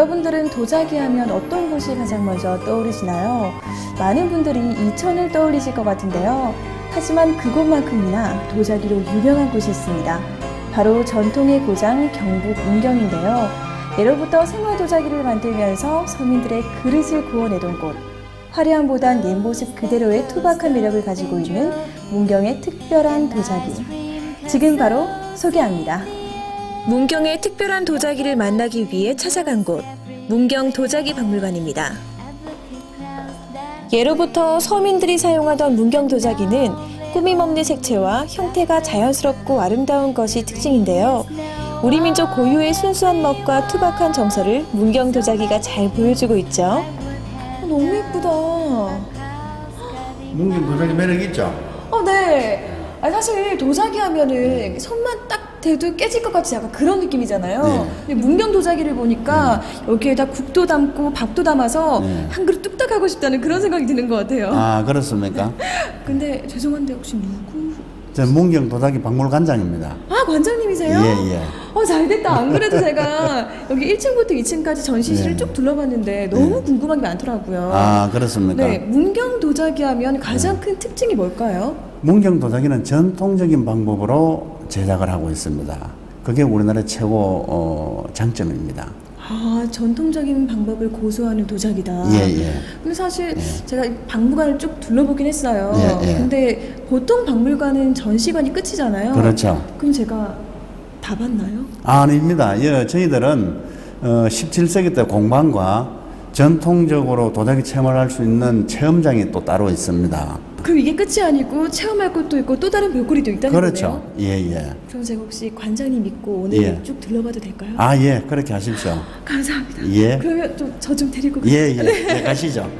여러분들은 도자기 하면 어떤 곳이 가장 먼저 떠오르시나요? 많은 분들이 이천을 떠올리실 것 같은데요. 하지만 그곳만큼이나 도자기로 유명한 곳이 있습니다. 바로 전통의 고장 경북 문경인데요. 예로부터 생활 도자기를 만들면서 서민들의 그릇을 구워내던 곳. 화려함보단 옛 모습 그대로의 투박한 매력을 가지고 있는 문경의 특별한 도자기. 지금 바로 소개합니다. 문경의 특별한 도자기를 만나기 위해 찾아간 곳, 문경 도자기 박물관입니다. 예로부터 서민들이 사용하던 문경 도자기는 꾸밈 없는 색채와 형태가 자연스럽고 아름다운 것이 특징인데요. 우리 민족 고유의 순수한 멋과 투박한 정서를 문경 도자기가 잘 보여주고 있죠. 너무 예쁘다. 문경 도자기 매력 있죠? 어, 네. 아니, 사실 도자기 하면은 손만 딱 대도 깨질 것 같이 약간 그런 느낌이잖아요. 네. 근데 문경 도자기를 보니까 여기에다 국도 담고 밥도 담아서 네. 한 그릇 뚝딱 하고 싶다는 그런 생각이 드는 것 같아요. 아 그렇습니까? 근데 죄송한데 혹시 누구? 저 문경 도자기 박물관장입니다. 아 관장님이세요? 예, 예. 어 잘됐다. 안 그래도 제가 여기 1층부터 2층까지 전시실을 네. 쭉 둘러봤는데 너무 네. 궁금한 게 많더라고요. 아 그렇습니까? 네, 문경 도자기 하면 가장 네. 큰 특징이 뭘까요? 문경 도자기는 전통적인 방법으로 제작을 하고 있습니다. 그게 우리나라의 최고 어, 장점입니다. 아 전통적인 방법을 고수하는 도자기다. 예, 예. 근데 사실 예. 제가 이 박물관을 쭉 둘러보긴 했어요. 예, 예. 근데 보통 박물관은 전시관이 끝이잖아요. 그렇죠. 그럼 제가 다 봤나요? 아닙니다. 예, 저희들은 어, 17세기 때 공방과 전통적으로 도자기 체험을 할 수 있는 체험장이 또 따로 있습니다. 그럼 이게 끝이 아니고 체험할 것도 있고 또 다른 볼거리도 있다는 그렇죠. 거네요? 예, 예. 그럼 제가 혹시 관장님 믿고 오늘 예. 쭉 둘러봐도 될까요? 아, 예. 그렇게 하십시오. 감사합니다. 예. 그러면 좀 저 좀 데리고 예, 예. 네, 가시죠.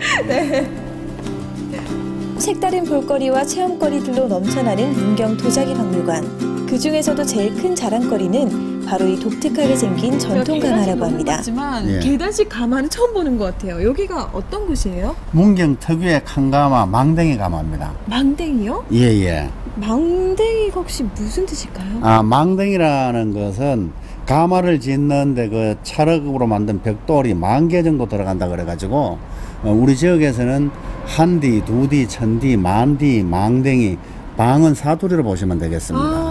색다른 볼거리와 체험거리들로 넘쳐나는 문경 도자기 박물관. 그 중에서도 제일 큰 자랑거리는 바로 이 독특하게 생긴 전통 가마라고 합니다. 하지만 예. 계단식 가마는 처음 보는 것 같아요. 여기가 어떤 곳이에요? 문경 특유의 칸가마, 망댕이 가마입니다. 망댕이요? 예, 예. 망댕이가 혹시 무슨 뜻일까요? 아, 망댕이라는 것은 가마를 짓는데 그 찰흙으로 만든 벽돌이 만 개 정도 들어간다 그래가지고 어, 우리 지역에서는 한디, 두디, 천디, 만디, 망댕이, 방은 사투리로 보시면 되겠습니다.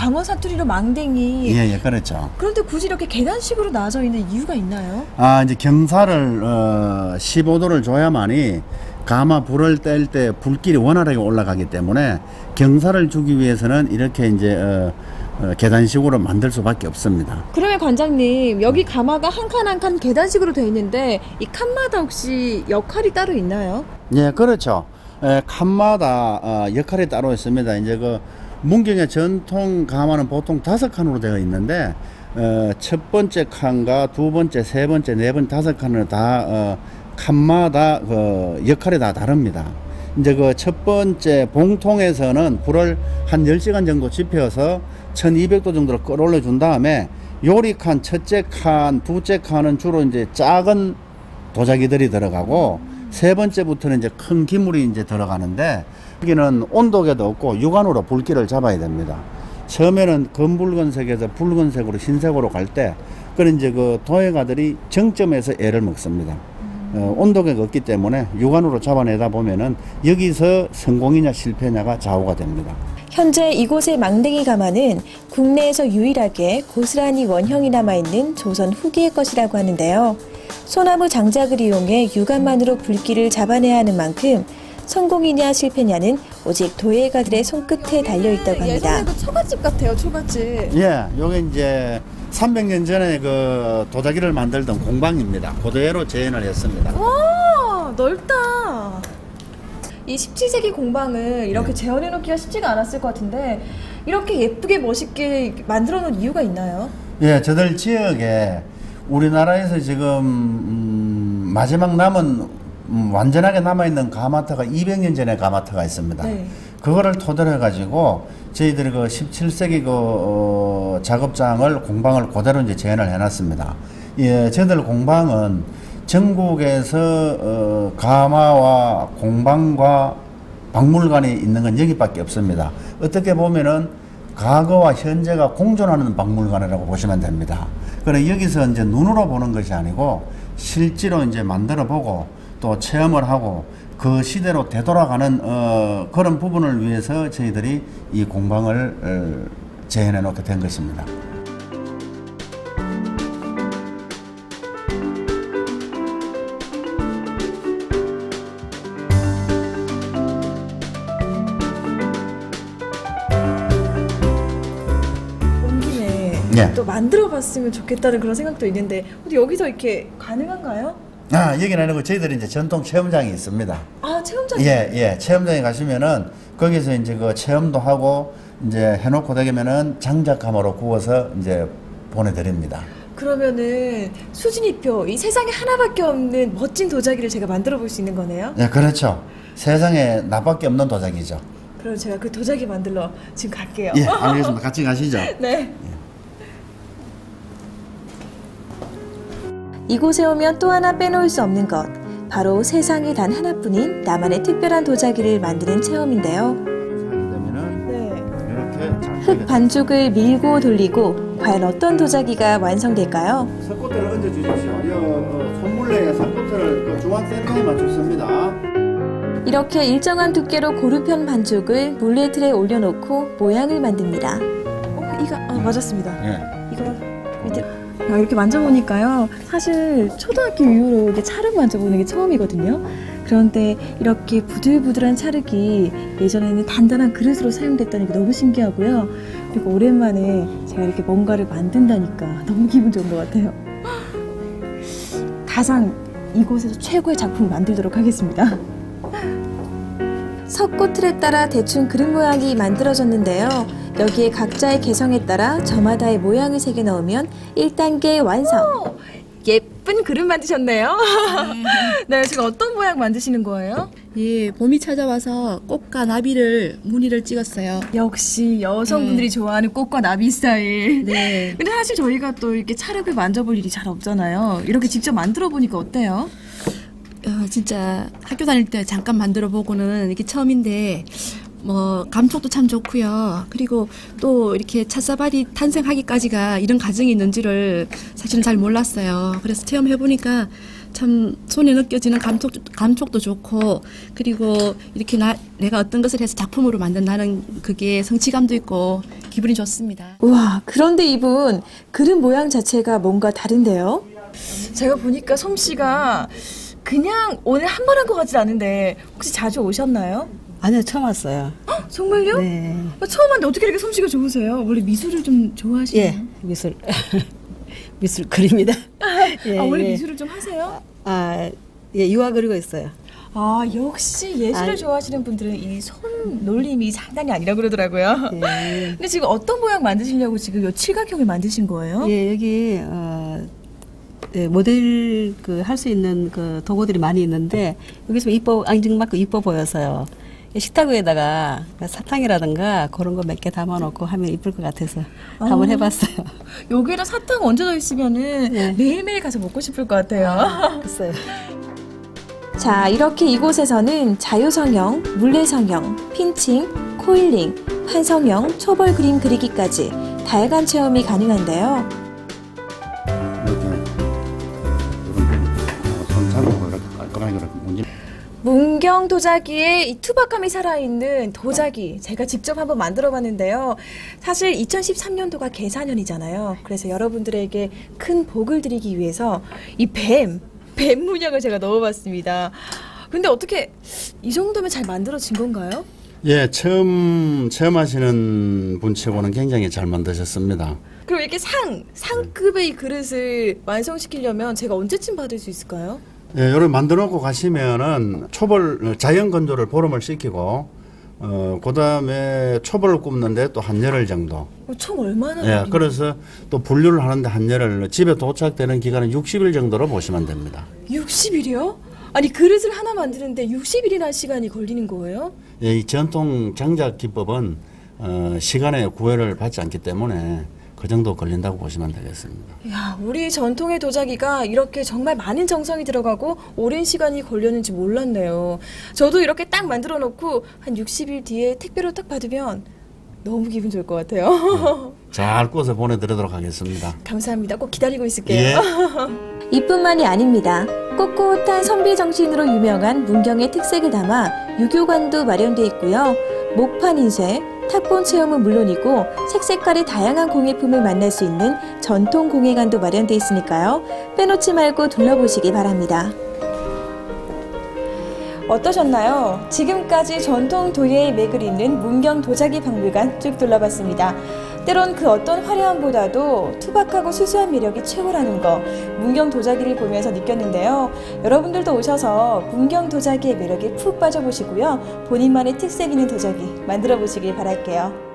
아, 방어 사투리로 망댕이. 예, 예, 그렇죠. 그런데 굳이 이렇게 계단식으로 나눠져 있는 이유가 있나요? 아, 이제 경사를 어, 15도를 줘야만이 가마 불을 뗄 때 불길이 원활하게 올라가기 때문에 경사를 주기 위해서는 이렇게 이제 어, 어, 계단식으로 만들 수밖에 없습니다. 그러면 관장님 여기 가마가 한 칸 한 칸 계단식으로 돼 있는데 이 칸마다 혹시 역할이 따로 있나요? 예, 그렇죠. 에, 칸마다 어, 역할이 따로 있습니다. 이제 그 문경의 전통 가마는 보통 다섯 칸으로 되어 있는데 어, 첫 번째 칸과 두 번째, 세 번째, 네 번째, 다섯 칸을 다 어, 칸마다 그 역할이 다 다릅니다. 이제 그 첫 번째 봉통에서는 불을 한 10시간 정도 지펴서 1200도 정도로 끌어올려 준 다음에 요리 칸 첫째 칸, 두째 칸은 주로 이제 작은 도자기들이 들어가고 세 번째부터는 이제 큰 기물이 이제 들어가는데 여기는 온도계도 없고 육안으로 불길을 잡아야 됩니다. 처음에는 검붉은색에서 붉은색으로 흰색으로 갈 때 그런 이제 그 도예가들이 정점에서 애를 먹습니다. 어, 온도계가 없기 때문에 육안으로 잡아내다 보면은 여기서 성공이냐 실패냐가 좌우가 됩니다. 현재 이곳의 망댕이 가마는 국내에서 유일하게 고스란히 원형이 남아있는 조선 후기의 것이라고 하는데요. 소나무 장작을 이용해 육안만으로 불길을 잡아내야 하는 만큼 성공이냐 실패냐는 오직 도예가들의 손끝에 달려 있다고 합니다. 예전에도 처갓집 같아요, 처갓집. 예, 요게 이제 300년 전에 그 도자기를 만들던 공방입니다. 그대로 재현을 했습니다. 와 넓다. 이 17세기 공방을 이렇게 재현해 놓기가 쉽지가 않았을 것 같은데 이렇게 예쁘게 멋있게 만들어 놓은 이유가 있나요? 예, 저들 지역에 우리나라에서 지금 음, 마지막 남은 음, 완전하게 남아있는 가마터가 200년 전에 가마터가 있습니다. 네. 그거를 토대로 해가지고 저희들이 그 17세기 그 어, 작업장을 공방을 그대로 이제 재현을 해놨습니다. 예, 저희들 공방은 전국에서 어, 가마와 공방과 박물관이 있는 건 여기밖에 없습니다. 어떻게 보면은 과거와 현재가 공존하는 박물관이라고 보시면 됩니다. 그래 여기서 이제 눈으로 보는 것이 아니고 실제로 이제 만들어 보고 또 체험을 하고 그 시대로 되돌아가는 어, 그런 부분을 위해서 저희들이 이 공방을 어, 재현해 놓게 된 것입니다. 예. 또 만들어봤으면 좋겠다는 그런 생각도 있는데 여기서 이렇게 가능한가요? 아 여기는 아니고 저희들이 이제 전통 체험장이 있습니다. 아 체험장 예, 예. 체험장에 가시면은 거기서 이제 그 체험도 하고 이제 해놓고 되면은 장작감으로 구워서 이제 보내드립니다. 그러면은 수진이표 이 세상에 하나밖에 없는 멋진 도자기를 제가 만들어 볼 수 있는 거네요. 예, 그렇죠. 세상에 나밖에 없는 도자기죠. 그럼 제가 그 도자기 만들러 지금 갈게요. 예, 알겠습니다. 같이 가시죠. 네. 이곳에 오면 또 하나 빼놓을 수 없는 것. 바로 세상에 단 하나뿐인 나만의 특별한 도자기를 만드는 체험인데요. 네. 흙 반죽을 밀고 돌리고 과연 어떤 도자기가 완성될까요? 석고대를 얹어 주십시오. 이 어, 손물레에 석고대를 그 중앙 센터에 맞췄습니다. 이렇게 일정한 두께로 고르편 반죽을 물레틀에 올려놓고 모양을 만듭니다. 어, 이거 아, 맞았습니다. 예. 이거 이렇게 만져보니까요. 사실 초등학교 이후로 이렇게 찰흙 만져보는 게 처음이거든요. 그런데 이렇게 부들부들한 찰흙이 예전에는 단단한 그릇으로 사용됐다는 게 너무 신기하고요. 그리고 오랜만에 제가 이렇게 뭔가를 만든다니까 너무 기분 좋은 것 같아요. 가상 이곳에서 최고의 작품을 만들도록 하겠습니다. 석고틀에 따라 대충 그릇 모양이 만들어졌는데요. 여기에 각자의 개성에 따라 저마다의 모양을 새겨 넣으면 1단계 완성. 예쁜 그릇 만드셨네요. 네, 지금 어떤 모양 만드시는 거예요? 예, 봄이 찾아와서 꽃과 나비를 무늬를 찍었어요. 역시 여성분들이 좋아하는 꽃과 나비 스타일. 네. 근데 사실 저희가 또 이렇게 찰흙을 만져볼 일이 잘 없잖아요. 이렇게 직접 만들어 보니까 어때요? 어, 진짜 학교 다닐 때 잠깐 만들어 보고는 이게 처음인데 뭐 감촉도 참 좋고요. 그리고 또 이렇게 찻사발이 탄생하기까지가 이런 과정이 있는지를 사실은 잘 몰랐어요. 그래서 체험해 보니까 참 손에 느껴지는 감촉 감촉도 좋고 그리고 이렇게 나 내가 어떤 것을 해서 작품으로 만든다는 그게 성취감도 있고 기분이 좋습니다. 우와, 그런데 이분 그릇 모양 자체가 뭔가 다른데요? 제가 보니까 솜씨가 그냥 오늘 한 번 한 것 같진 않은데 혹시 자주 오셨나요? 아니요, 처음 왔어요. 헉, 정말요? 네. 어, 처음 왔는데 어떻게 이렇게 솜씨가 좋으세요? 원래 미술을 좀 좋아하시나요? 예, 미술, 미술 그립니다. 예, 아, 원래 예. 미술을 좀 하세요? 아, 예, 유화 그리고 있어요. 아, 역시 예술을 아이. 좋아하시는 분들은 이 손 놀림이 장난이 아니라 그러더라고요. 예. 근데 지금 어떤 모양 만드시려고 지금 요 칠각형을 만드신 거예요? 예, 여기, 어, 예, 모델 그 할 수 있는 그 도구들이 많이 있는데 여기서 이뻐 앙증맞고 이뻐 보여서요. 이 식탁 위에다가 사탕이라든가 그런 거 몇 개 담아놓고 하면 이쁠 것 같아서 한번 해봤어요. 여기에다 사탕 얹어져 있으면은 네. 매일매일 가서 먹고 싶을 것 같아요. 했어요. 자, 이렇게 이곳에서는 자유성형, 물레성형, 핀칭, 코일링, 판성형, 초벌 그림 그리기까지 다양한 체험이 가능한데요. 이렇게 이런 손 잡고 이렇게 깔끔하게 이렇게 문지. 문경 도자기에 이 투박함이 살아있는 도자기 제가 직접 한번 만들어 봤는데요. 사실 2013년도가 개사년이잖아요. 그래서 여러분들에게 큰 복을 드리기 위해서 이 뱀, 뱀 문양을 제가 넣어봤습니다. 근데 어떻게 이 정도면 잘 만들어진 건가요? 예, 처음 체험하시는 분 치고는 굉장히 잘 만드셨습니다. 그럼 이렇게 상, 상급의 이 그릇을 완성시키려면 제가 언제쯤 받을 수 있을까요? 예, 요를 만들어 놓고 가시면은 초벌 자연 건조를 보름을 시키고 어 그다음에 초벌을 굽는데 또 한 열흘 정도. 어, 총 얼마나? 예? 그래서 또 분류를 하는데 한 열흘 집에 도착되는 기간은 60일 정도로 보시면 됩니다. 60일이요? 아니 그릇을 하나 만드는데 60일이나 시간이 걸리는 거예요? 예, 이 전통 장작 기법은 어 시간의 구애를 받지 않기 때문에 그 정도 걸린다고 보시면 되겠습니다. 야, 우리 전통의 도자기가 이렇게 정말 많은 정성이 들어가고 오랜 시간이 걸렸는지 몰랐네요. 저도 이렇게 딱 만들어 놓고 한 60일 뒤에 택배로 딱 받으면 너무 기분 좋을 것 같아요. 잘 구워서 보내드리도록 하겠습니다. 감사합니다. 꼭 기다리고 있을게요. 예. 이뿐만이 아닙니다. 꼿꼿한 선비 정신으로 유명한 문경의 특색을 담아 유교관도 마련돼 있고요. 목판 인쇄, 탁본 체험은 물론이고 색색깔의 다양한 공예품을 만날 수 있는 전통 공예관도 마련돼 있으니까요. 빼놓지 말고 둘러보시기 바랍니다. 어떠셨나요? 지금까지 전통 도예의 맥을 잇는 문경 도자기 박물관 쭉 둘러봤습니다. 때론 그 어떤 화려함보다도 투박하고 수수한 매력이 최고라는 거 문경 도자기를 보면서 느꼈는데요. 여러분들도 오셔서 문경 도자기의 매력에 푹 빠져보시고요. 본인만의 특색 있는 도자기 만들어 보시길 바랄게요.